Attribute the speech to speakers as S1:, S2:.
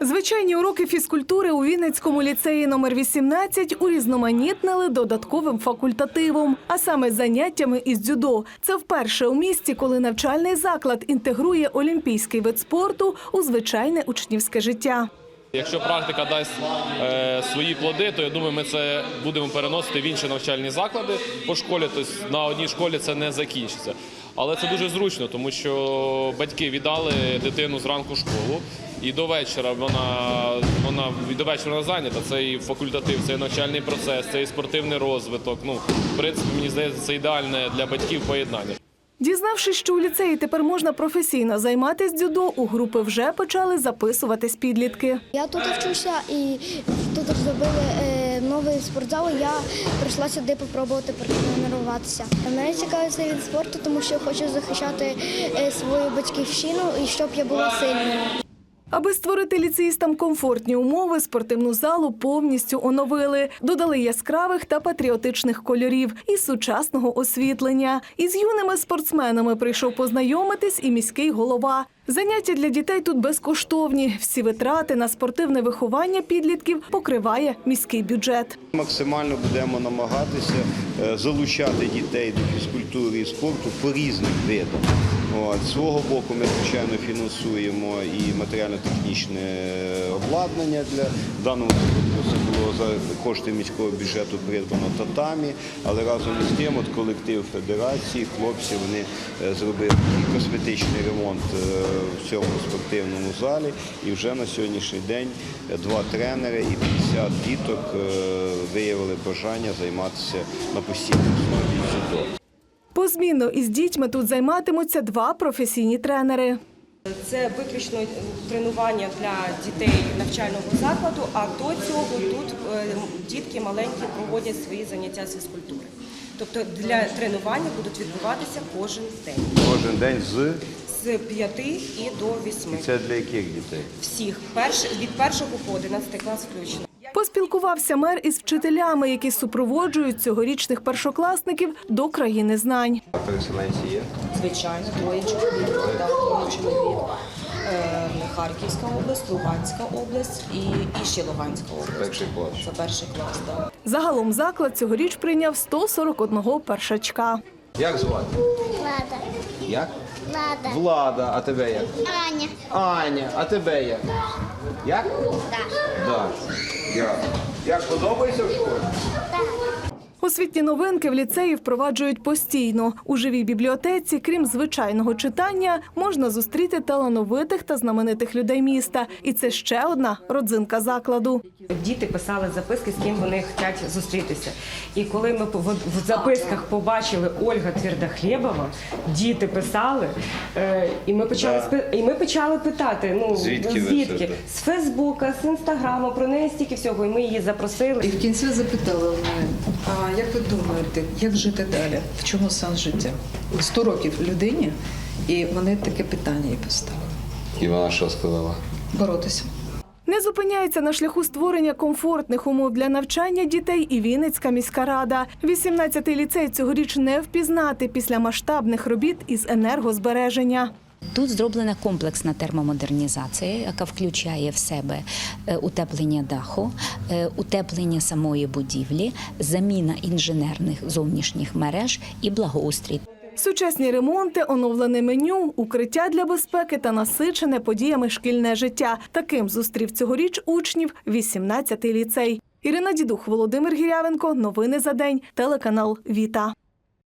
S1: Звичайні уроки фізкультури у Вінницькому ліцеї номер 18 урізноманітнили додатковим факультативом, а саме заняттями із дзюдо. Це вперше у місті, коли навчальний заклад інтегрує олімпійський вид спорту у звичайне учнівське життя.
S2: Якщо практика дасть е, свої плоди, то я думаю, ми це будемо переносити в інші навчальні заклади по школі. Тобто на одній школі це не закінчиться. Але це дуже зручно, тому що батьки віддали дитину зранку школу, і до вечора вона вона до вечора зайнята. Це і факультатив, це і навчальний процес, це і спортивний розвиток. Ну, в принципі, мені здається, це ідеальне для батьків поєднання.
S1: Дізнавшись, що у ліцеї тепер можна професійно займатися дзюдо, у групи вже почали записуватись підлітки.
S3: Я тут вчуся і тут зробили е, новий спортзал. Я прийшла сюди спробувати потренуватися. Мене цікавиться від спорту, тому що хочу захищати е, свою батьківщину і щоб я була сильною.
S1: Аби створити ліцеїстам комфортні умови, спортивну залу повністю оновили, додали яскравих та патріотичних кольорів і сучасного освітлення. Із юними спортсменами прийшов познайомитись і міський голова. Заняття для дітей тут безкоштовні. Всі витрати на спортивне виховання підлітків покриває міський бюджет.
S4: Максимально будемо намагатися е, залучати дітей до фізкультури і спорту по різних видах. От. Свого боку ми, звичайно, фінансуємо і матеріально-технічне е, обладнання для в даному випадку за кошти міського бюджету придбано татамі, але разом із тим от колектив федерації, хлопці вони е, зробили косметичний ремонт е, в цьому спортивному залі. І вже на сьогоднішній день е, два тренери і 50 діток виявили бажання займатися на постійній основі.
S1: Позмінно із дітьми тут займатимуться два професійні тренери.
S5: Це виключно тренування для дітей навчального закладу, а до цього тут е, дітки маленькі проводять свої заняття з фізкультури. Тобто для тренування будуть відбуватися кожен день
S4: Кожен день з
S5: з 5 і до 8.
S4: це для яких дітей?
S5: Всіх перш, від першого по 11 клас включно.
S1: Поспілкувався мер із вчителями, які супроводжують цьогорічних першокласників до країни знань.
S4: Переселенці є.
S5: Звичайно, двоє чоловік, да, двоє чоловік. Е, Харківська область, Луганська область і, і ще Луганська область.
S4: Перший клас.
S5: Це перший клас, так.
S1: Загалом заклад цьогоріч прийняв 141 першачка.
S6: Як звати?
S3: Влада,
S6: Як?
S3: влада,
S6: Влада, а тебе як?
S3: Аня,
S6: Аня, а тебе як? Як? Да. Як? Як подобається в школі?
S1: Освітні новинки в ліцеї впроваджують постійно. У живій бібліотеці, крім звичайного читання, можна зустріти талановитих та знаменитих людей міста. І це ще одна родзинка закладу.
S5: Діти писали записки, з ким вони хочуть зустрітися. І коли ми в записках побачили Ольга Твердохлєбова, діти писали, е, і ми почали і ми почали питати: ну
S4: Звідки
S5: звідки? з Фейсбука, з інстаграму, про неї стільки всього. І ми її запросили.
S7: І в кінці запитала в мене, як ви думаєте, як жити далі? В чому сенс життя? 100 років людині, і вони таке питання їй поставили.
S6: І вона що сказала?
S7: Боротися.
S1: Не зупиняється на шляху створення комфортних умов для навчання дітей і Вінницька міська рада. 18-й ліцей цьогоріч не впізнати після масштабних робіт із енергозбереження.
S8: Тут зроблена комплексна термомодернізація, яка включає в себе е, утеплення даху, е, утеплення самої будівлі, заміна інженерних зовнішніх мереж і благоустрій.
S1: Сучасні ремонти, оновлене меню, укриття для безпеки та насичене подіями шкільне життя. Таким зустрів цьогоріч учнів 18-й ліцей. Ірина Дідух, Володимир Гірявенко. Новини за день. Телеканал Віта.